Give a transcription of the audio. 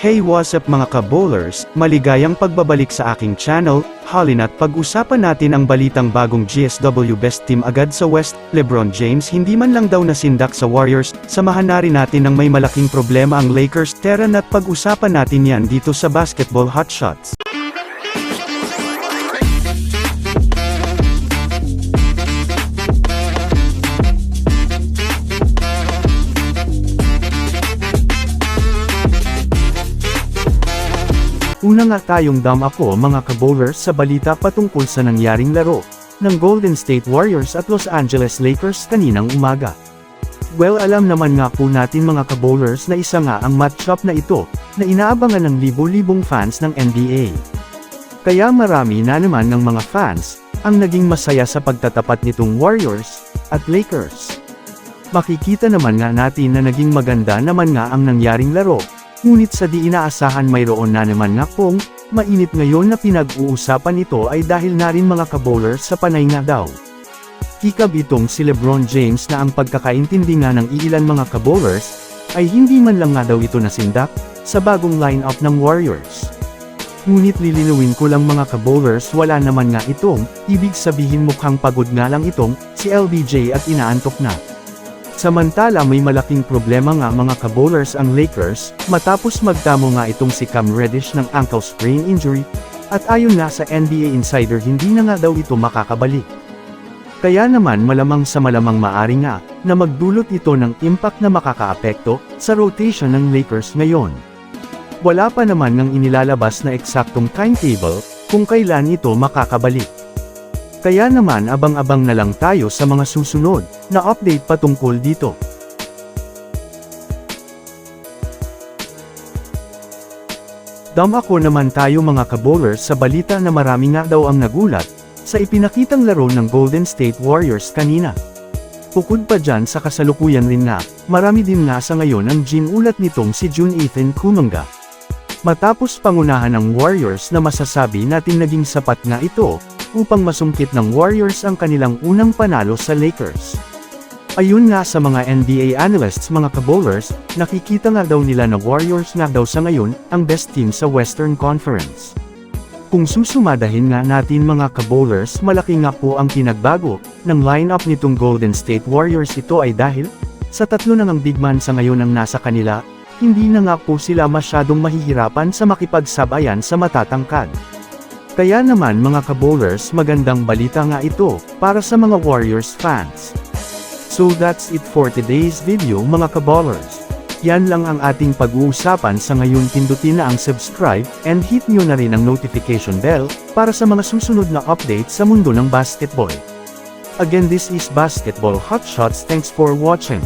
Hey what's up mga ka-bowlers, maligayang pagbabalik sa aking channel, halina't pag-usapan natin ang balitang bagong GSW Best Team agad sa West, Lebron James hindi man lang daw nasindak sa Warriors, samahan na rin natin ng may malaking problema ang Lakers, tara na't pag-usapan natin yan dito sa Basketball Hotshots. Una nga tayong dam ako mga kabowlers sa balita patungkol sa nangyaring laro ng Golden State Warriors at Los Angeles Lakers kaninang umaga. Well alam naman nga po natin mga kabowlers na isa nga ang matchup na ito na inaabangan ng libo-libong fans ng NBA. Kaya marami na naman ng mga fans ang naging masaya sa pagtatapat nitong Warriors at Lakers. Makikita naman nga natin na naging maganda naman nga ang nangyaring laro Ngunit sa di inaasahan mayroon na naman nga pong, mainit ngayon na pinag-uusapan ito ay dahil na rin mga kabowlers sa panay nga daw. Kikab itong si Lebron James na ang pagkakaintindi nga ng iilan mga kabowlers, ay hindi man lang nga daw ito nasindak, sa bagong lineup ng Warriors. Ngunit lilinawin ko lang mga kabowlers wala naman nga itong, ibig sabihin mukhang pagod nga lang itong, si LBJ at inaantok na. Samantala may malaking problema nga mga kabowlers ang Lakers, matapos magtamo nga itong si Cam Reddish ng ankle sprain injury, at ayon nga sa NBA Insider hindi na nga daw ito makakabalik. Kaya naman malamang sa malamang maari nga, na magdulot ito ng impact na makakaapekto, sa rotation ng Lakers ngayon. Wala pa naman ng inilalabas na eksaktong timetable, kung kailan ito makakabalik. Kaya naman abang-abang na lang tayo sa mga susunod, na update patungkol dito. Dam ako naman tayo mga kabowlers sa balita na marami nga daw ang nagulat, sa ipinakitang laro ng Golden State Warriors kanina. Bukod pa dyan sa kasalukuyan rin nga, marami din nga sa ngayon ang ginulat nitong si June Ethan Kumanga. Matapos pangunahan ng Warriors na masasabi natin naging sapat nga ito, upang masungkit ng Warriors ang kanilang unang panalo sa Lakers. Ayun nga sa mga NBA analysts mga kabowlers, nakikita nga daw nila na Warriors nga daw sa ngayon, ang best team sa Western Conference. Kung susumadahin nga natin mga kabowlers malaki nga po ang pinagbago, ng lineup nitong Golden State Warriors ito ay dahil, sa tatlo na ng big man sa ngayon ang nasa kanila, hindi na nga po sila masyadong mahihirapan sa makipagsabayan sa matatangkad. Kaya naman mga kabowlers magandang balita nga ito, para sa mga Warriors fans. So that's it for today's video mga kaballers. Yan lang ang ating pag-uusapan sa ngayon pindutin na ang subscribe, and hit nyo na rin ang notification bell, para sa mga susunod na update sa mundo ng basketball. Again this is Basketball Hotshots thanks for watching.